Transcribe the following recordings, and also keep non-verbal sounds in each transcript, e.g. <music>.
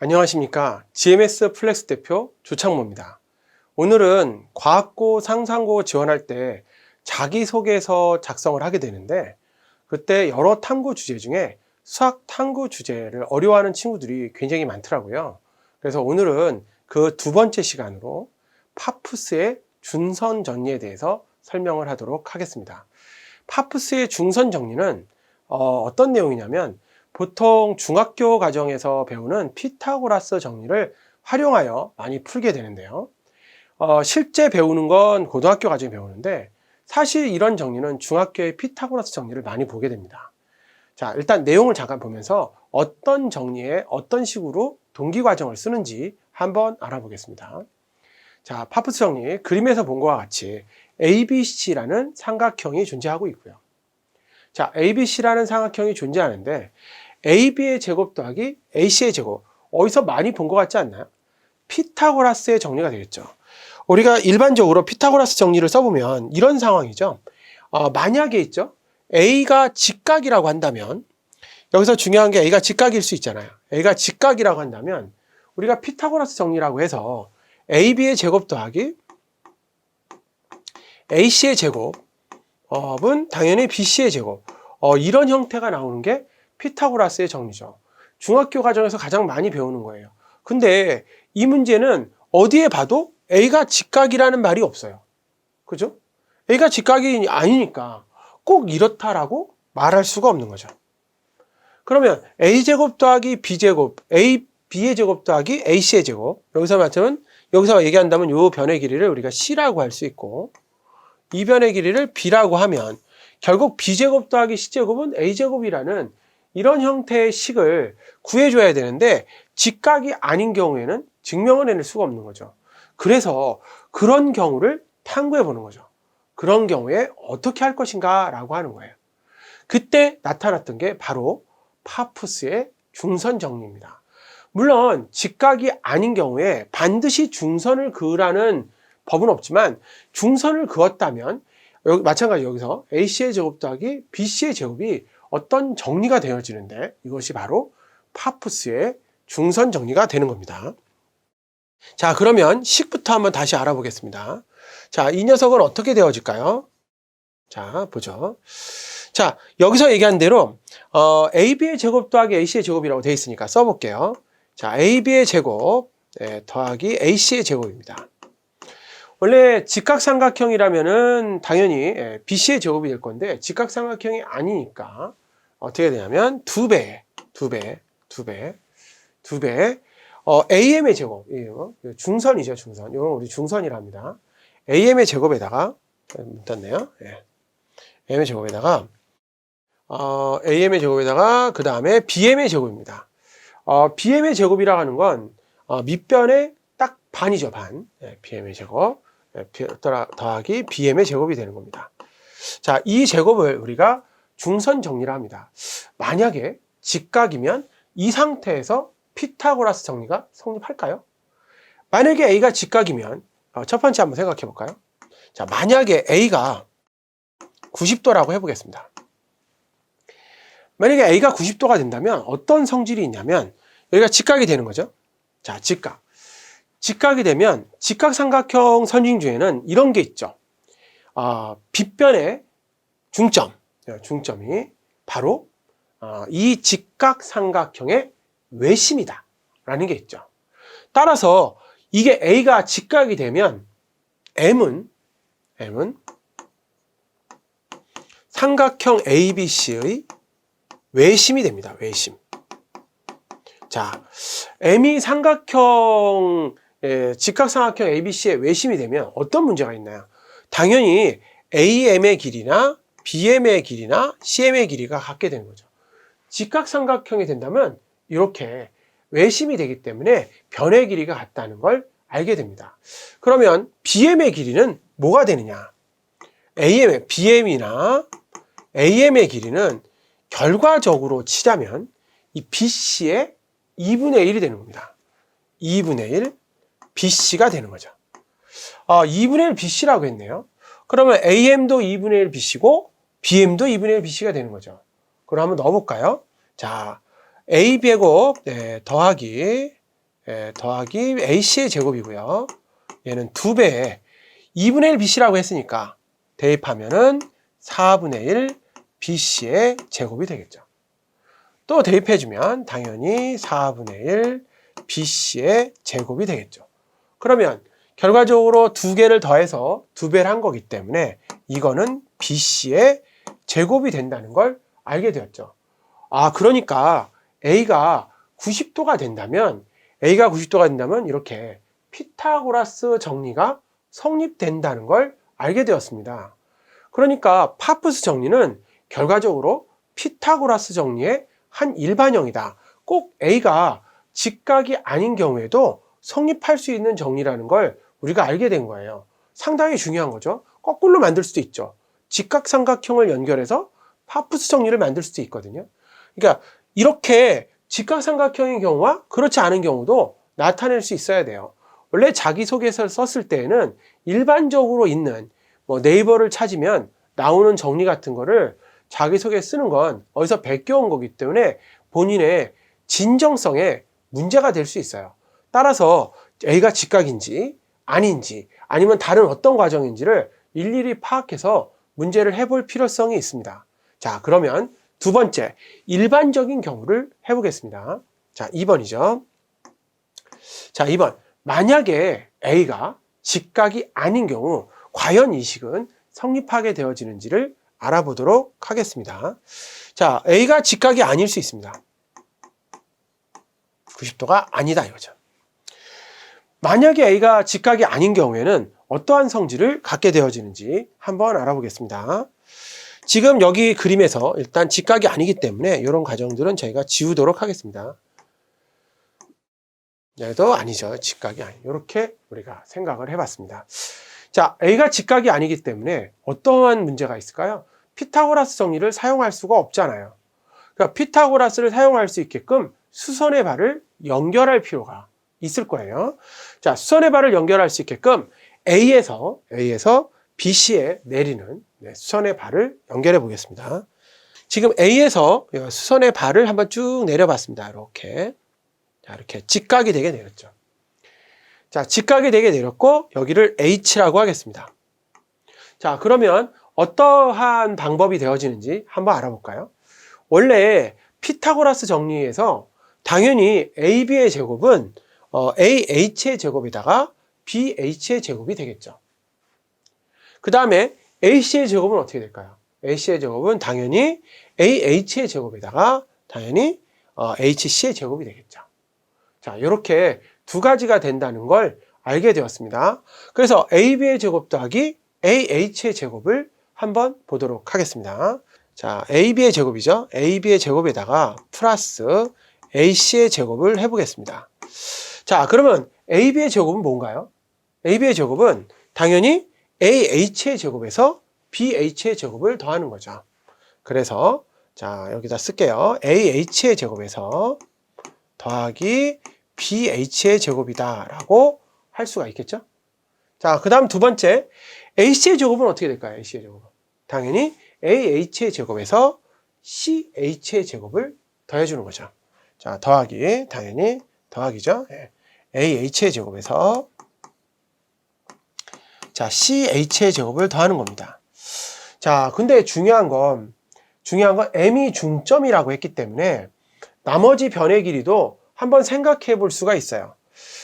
안녕하십니까. GMS 플렉스 대표 조창모입니다. 오늘은 과학고 상상고 지원할 때 자기소개서 작성을 하게 되는데 그때 여러 탐구 주제 중에 수학 탐구 주제를 어려워하는 친구들이 굉장히 많더라고요. 그래서 오늘은 그 두 번째 시간으로 파푸스의 준선 정리에 대해서 설명을 하도록 하겠습니다. 파푸스의 중선 정리는 어, 떤 내용이냐면 보통 중학교 과정에서 배우는 피타고라스 정리를 활용하여 많이 풀게 되는데요. 어, 실제 배우는 건 고등학교 과정에 배우는데 사실 이런 정리는 중학교의 피타고라스 정리를 많이 보게 됩니다. 자, 일단 내용을 잠깐 보면서 어떤 정리에 어떤 식으로 동기 과정을 쓰는지 한번 알아보겠습니다. 자, 파푸스 정리 그림에서 본 것과 같이 ABC라는 삼각형이 존재하고 있고요. 자, ABC라는 삼각형이 존재하는데 AB의 제곱 더하기 AC의 제곱 어디서 많이 본 것 같지 않나요? 피타고라스의 정리가 되겠죠. 우리가 일반적으로 피타고라스 정리를 써보면 이런 상황이죠. 어, 만약에 있죠. A가 직각이라고 한다면 여기서 중요한 게 A가 직각일 수 있잖아요. A가 직각이라고 한다면 우리가 피타고라스 정리라고 해서 AB의 제곱 더하기 AC의 제곱은 당연히 BC의 제곱 어, 이런 형태가 나오는 게 피타고라스의 정리죠. 중학교 과정에서 가장 많이 배우는 거예요. 근데 이 문제는 어디에 봐도 A가 직각이라는 말이 없어요. 그죠? A가 직각이 아니니까 꼭 이렇다라고 말할 수가 없는 거죠. 그러면 A제곱 더하기 B제곱, A, B의 제곱 더하기 AC의 제곱. 여기서 맞으면, 여기서 얘기한다면 이 변의 길이를 우리가 C라고 할 수 있고, 이 변의 길이를 B라고 하면, 결국 B제곱 더하기 C제곱은 A제곱이라는 이런 형태의 식을 구해줘야 되는데 직각이 아닌 경우에는 증명을 해낼 수가 없는 거죠. 그래서 그런 경우를 탐구해 보는 거죠. 그런 경우에 어떻게 할 것인가 라고 하는 거예요. 그때 나타났던 게 바로 파푸스의 중선 정리입니다. 물론 직각이 아닌 경우에 반드시 중선을 그으라는 법은 없지만 중선을 그었다면 마찬가지 여기서 AC의 제곱 더하기 BC의 제곱이 어떤 정리가 되어지는데 이것이 바로 파푸스의 중선 정리가 되는 겁니다. 자, 그러면 식부터 한번 다시 알아보겠습니다. 자, 이 녀석은 어떻게 되어질까요? 자, 보죠. 자, 여기서 얘기한 대로 어, AB의 제곱 더하기 AC의 제곱이라고 되어 있으니까 써볼게요. 자, AB의 제곱 네, 더하기 AC의 제곱입니다. 원래 직각삼각형이라면은 당연히 예, BC의 제곱이 될 건데 직각삼각형이 아니니까 어떻게 되냐면 두 배, 두 배, 두 배, 두 배. 어, AM의 제곱, 중선이죠, 중선. 이건 우리 중선이랍니다. AM의 제곱에다가 묻었네요. 예. AM의 제곱에다가 어, AM의 제곱에다가 그 다음에 BM의 제곱입니다. 어, BM의 제곱이라고 하는 건 어, 밑변의 딱 반이죠, 반. 예, BM의 제곱. 예, 더하기 BM의 제곱이 되는 겁니다. 자, 이 제곱을 우리가 중선 정리를 합니다. 만약에 직각이면 이 상태에서 피타고라스 정리가 성립할까요? 만약에 A가 직각이면 어, 첫 번째 한번 생각해 볼까요? 자, 만약에 A가 90도라고 해보겠습니다. 만약에 A가 90도가 된다면 어떤 성질이 있냐면 여기가 직각이 되는 거죠. 자, 직각. 직각이 되면 직각삼각형 선진 중에는 이런 게 있죠. 어, 빗변의 중점, 예, 중점이 바로 어, 이 직각삼각형의 외심이다. 라는 게 있죠. 따라서 이게 A가 직각이 되면 M은, M은 삼각형 ABC의 외심이 됩니다. 외심. 자, M이 삼각형 예, 직각삼각형 ABC의 외심이 되면 어떤 문제가 있나요? 당연히 AM의 길이나 BM의 길이나 CM의 길이가 같게 되는 거죠. 직각삼각형이 된다면 이렇게 외심이 되기 때문에 변의 길이가 같다는 걸 알게 됩니다. 그러면 BM의 길이는 뭐가 되느냐? AM의, BM이나 AM의 길이는 결과적으로 치자면 이 BC의 2분의 1이 되는 겁니다. 2분의 1 BC가 되는 거죠. 아, 2분의 1 BC라고 했네요. 그러면 AM도 2분의 1 BC고 BM도 2분의 1 BC가 되는 거죠. 그럼 한번 넣어볼까요? 자, AB 제곱 네, 더하기 예, 더하기 AC의 제곱이고요. 얘는 2배에 2분의 1 BC라고 했으니까 대입하면은 4분의 1 BC의 제곱이 되겠죠. 또 대입해주면 당연히 4분의 1 BC의 제곱이 되겠죠. 그러면 결과적으로 두 개를 더해서 두 배를 한 거기 때문에 이거는 BC의 제곱이 된다는 걸 알게 되었죠. 아, 그러니까 A가 90도가 된다면 A가 90도가 된다면 이렇게 피타고라스 정리가 성립된다는 걸 알게 되었습니다. 그러니까 파푸스 정리는 결과적으로 피타고라스 정리의 한 일반형이다. 꼭 A가 직각이 아닌 경우에도 성립할 수 있는 정리라는 걸 우리가 알게 된 거예요. 상당히 중요한 거죠. 거꾸로 만들 수도 있죠. 직각삼각형을 연결해서 파푸스 정리를 만들 수도 있거든요. 그러니까 이렇게 직각삼각형인 경우와 그렇지 않은 경우도 나타낼 수 있어야 돼요. 원래 자기소개서를 썼을 때에는 일반적으로 있는 뭐 네이버를 찾으면 나오는 정리 같은 거를 자기소개에 쓰는 건 어디서 베껴온 거기 때문에 본인의 진정성에 문제가 될 수 있어요. 따라서 A가 직각인지 아닌지 아니면 다른 어떤 과정인지를 일일이 파악해서 문제를 해볼 필요성이 있습니다. 자, 그러면 두 번째, 일반적인 경우를 해보겠습니다. 자, 2번이죠. 자, 2번. 만약에 A가 직각이 아닌 경우, 과연 이 식은 성립하게 되어지는지를 알아보도록 하겠습니다. 자, A가 직각이 아닐 수 있습니다. 90도가 아니다 이거죠. 만약에 A가 직각이 아닌 경우에는 어떠한 성질을 갖게 되어지는지 한번 알아보겠습니다. 지금 여기 그림에서 일단 직각이 아니기 때문에 이런 과정들은 저희가 지우도록 하겠습니다. 얘도 아니죠. 직각이 아니. 이렇게 우리가 생각을 해봤습니다. 자, A가 직각이 아니기 때문에 어떠한 문제가 있을까요? 피타고라스 정리를 사용할 수가 없잖아요. 그러니까 피타고라스를 사용할 수 있게끔 수선의 발을 연결할 필요가 있을 거예요. 자, 수선의 발을 연결할 수 있게끔 A에서 A에서 BC에 내리는 네, 수선의 발을 연결해 보겠습니다. 지금 A에서 수선의 발을 한번 쭉 내려봤습니다. 이렇게. 자, 이렇게 직각이 되게 내렸죠. 자, 직각이 되게 내렸고 여기를 H라고 하겠습니다. 자, 그러면 어떠한 방법이 되어지는지 한번 알아볼까요? 원래 피타고라스 정리에서 당연히 AB의 제곱은 어, AH의 제곱에다가 BH의 제곱이 되겠죠. 그 다음에 AC의 제곱은 어떻게 될까요? AC의 제곱은 당연히 AH의 제곱에다가 당연히 어, HC의 제곱이 되겠죠. 자, 이렇게 두 가지가 된다는 걸 알게 되었습니다. 그래서 AB의 제곱 더하기 AH의 제곱을 한번 보도록 하겠습니다. 자, AB의 제곱이죠. AB의 제곱에다가 플러스 AC의 제곱을 해보겠습니다. 자, 그러면 AB의 제곱은 뭔가요? AB의 제곱은 당연히 AH의 제곱에서 BH의 제곱을 더하는 거죠. 그래서 자, 여기다 쓸게요. AH의 제곱에서 더하기 BH의 제곱이다 라고 할 수가 있겠죠? 자, 그 다음 두 번째 AC의 제곱은 어떻게 될까요? AC의 제곱은 당연히 AH의 제곱에서 CH의 제곱을 더해주는 거죠. 자, 더하기 당연히 더하기죠. 예. AH의 제곱에서 자, CH의 제곱을 더하는 겁니다. 자, 근데 중요한 건 중요한 건 M이 중점이라고 했기 때문에 나머지 변의 길이도 한번 생각해 볼 수가 있어요.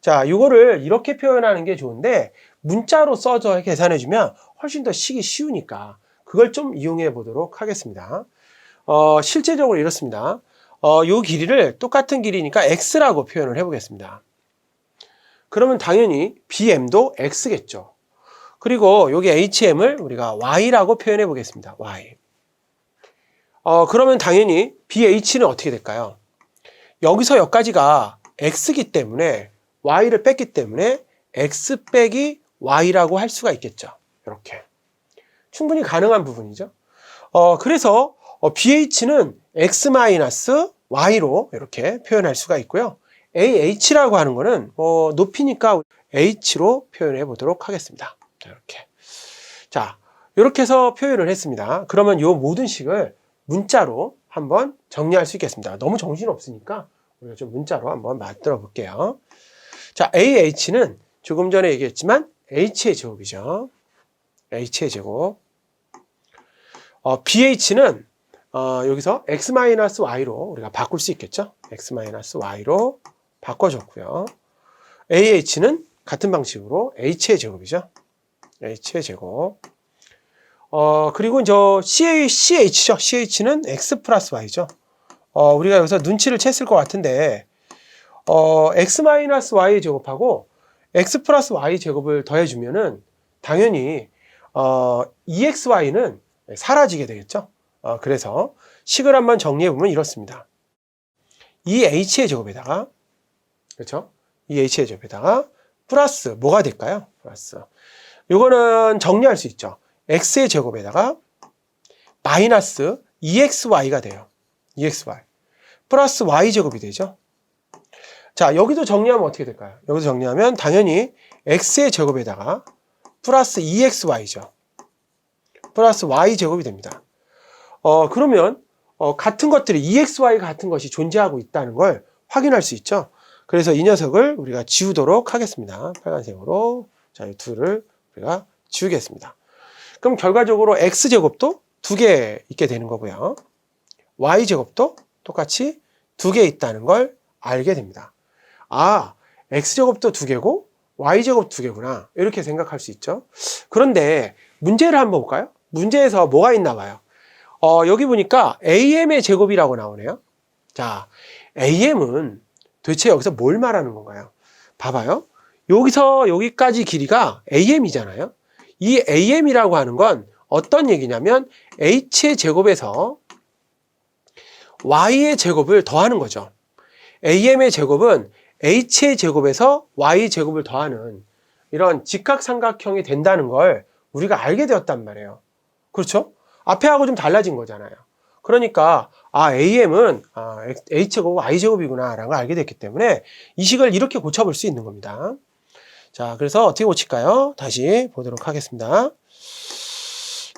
자, 이거를 이렇게 표현하는 게 좋은데 문자로 써서 계산해 주면 훨씬 더 시기 쉬우니까 그걸 좀 이용해 보도록 하겠습니다. 어, 실제적으로 이렇습니다. 어, 요 길이를 똑같은 길이니까 x라고 표현을 해 보겠습니다. 그러면 당연히 bm도 x겠죠. 그리고 여기 HM을 우리가 Y라고 표현해 보겠습니다. Y. 어, 그러면 당연히 BH는 어떻게 될까요? 여기서 여기까지가 X기 때문에 Y를 뺐기 때문에 X 빼기 Y라고 할 수가 있겠죠. 이렇게. 충분히 가능한 부분이죠. 어, 그래서 어, BH는 X-Y로 이렇게 표현할 수가 있고요. AH라고 하는 거는 어, 높이니까 H로 표현해 보도록 하겠습니다. 자, 이렇게. 자, 이렇게 해서 표현을 했습니다. 그러면 이 모든 식을 문자로 한번 정리할 수 있겠습니다. 너무 정신 없으니까 우리가 좀 문자로 한번 만들어 볼게요. 자, AH는 조금 전에 얘기했지만 H의 제곱이죠. H의 제곱. 어, BH는 어, 여기서 X-Y로 우리가 바꿀 수 있겠죠. X-Y로 바꿔줬고요. AH는 같은 방식으로 H의 제곱이죠. H의 제곱. 어, 그리고 저 CH, CH죠. CH는 X 플러스 Y죠. 어, 우리가 여기서 눈치를 챘을 것 같은데, 어, X 마이너스 Y 제곱하고 X 플러스 Y 제곱을 더해주면은 당연히, 어, EXY는 사라지게 되겠죠. 어, 그래서 식을 한번 정리해보면 이렇습니다. 이 H의 제곱에다가, 그렇죠? 이 H의 제곱에다가 플러스 뭐가 될까요? 플러스. 요거는 정리할 수 있죠. x의 제곱에다가 마이너스 2xy가 돼요. 2xy. 플러스 y 제곱이 되죠. 자, 여기도 정리하면 어떻게 될까요? 여기도 정리하면 당연히 x의 제곱에다가 플러스 2xy죠. 플러스 y 제곱이 됩니다. 어, 그러면 어, 같은 것들이 2xy 같은 것이 존재하고 있다는 걸 확인할 수 있죠. 그래서 이 녀석을 우리가 지우도록 하겠습니다. 빨간색으로. 자, 이 둘을 우리가 지우겠습니다. 그럼 결과적으로 x제곱도 두 개 있게 되는 거고요. y제곱도 똑같이 두 개 있다는 걸 알게 됩니다. 아, x제곱도 두 개고 y제곱 두 개구나. 이렇게 생각할 수 있죠. 그런데 문제를 한번 볼까요? 문제에서 뭐가 있나 봐요. 어, 여기 보니까 am의 제곱이라고 나오네요. 자, am은 도대체 여기서 뭘 말하는 건가요? 봐봐요. 여기서 여기까지 길이가 am이잖아요. 이 am이라고 하는 건 어떤 얘기냐면 h의 제곱에서 y의 제곱을 더하는 거죠. am의 제곱은 h의 제곱에서 y 제곱을 더하는 이런 직각삼각형이 된다는 걸 우리가 알게 되었단 말이에요. 그렇죠? 앞에 하고 좀 달라진 거잖아요. 그러니까 아 am은 아, h제곱 y제곱이구나 라는 걸 알게 됐기 때문에 이 식을 이렇게 고쳐볼 수 있는 겁니다. 자, 그래서 어떻게 고칠까요? 다시 보도록 하겠습니다.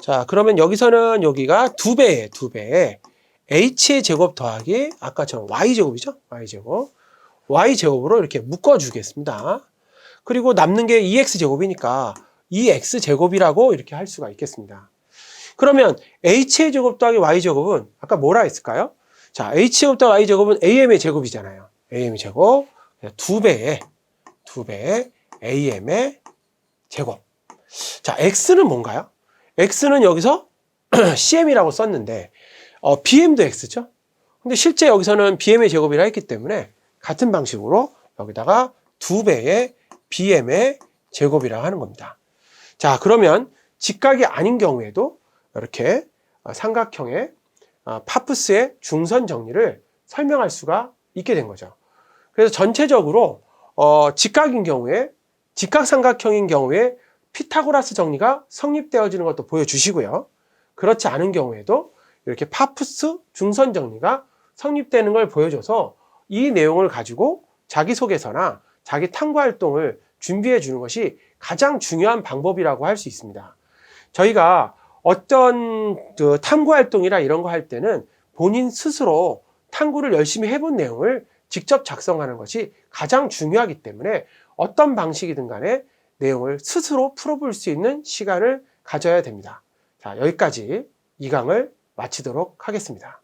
자, 그러면 여기서는 여기가 두 배에 두 배에 h의 제곱 더하기 아까처럼 y제곱이죠? y제곱. y제곱으로 이렇게 묶어 주겠습니다. 그리고 남는 게 2x제곱이니까 2x제곱이라고 이렇게 할 수가 있겠습니다. 그러면 h의 제곱 더하기 y제곱은 아까 뭐라 했을까요? 자, h제곱 더하기 y제곱은 am의 제곱이잖아요. am의 제곱. 두 배에, 두 배에 am의 제곱. 자, x는 뭔가요? x는 여기서 <clears throat> cm이라고 썼는데 어, bm도 x죠. 근데 실제 여기서는 bm의 제곱이라 했기 때문에 같은 방식으로 여기다가 두 배의 bm의 제곱이라고 하는 겁니다. 자, 그러면 직각이 아닌 경우에도 이렇게 삼각형의 어, 파푸스의 중선 정리를 설명할 수가 있게 된 거죠. 그래서 전체적으로 어, 직각인 경우에 직각삼각형인 경우에 피타고라스 정리가 성립되어지는 것도 보여주시고요. 그렇지 않은 경우에도 이렇게 파푸스 중선 정리가 성립되는 걸 보여줘서 이 내용을 가지고 자기소개서나 자기 탐구 활동을 준비해 주는 것이 가장 중요한 방법이라고 할 수 있습니다. 저희가 어떤 그 탐구 활동이나 이런 거 할 때는 본인 스스로 탐구를 열심히 해본 내용을 직접 작성하는 것이 가장 중요하기 때문에 어떤 방식이든 간에 내용을 스스로 풀어볼 수 있는 시간을 가져야 됩니다. 자, 여기까지 이 강을 마치도록 하겠습니다.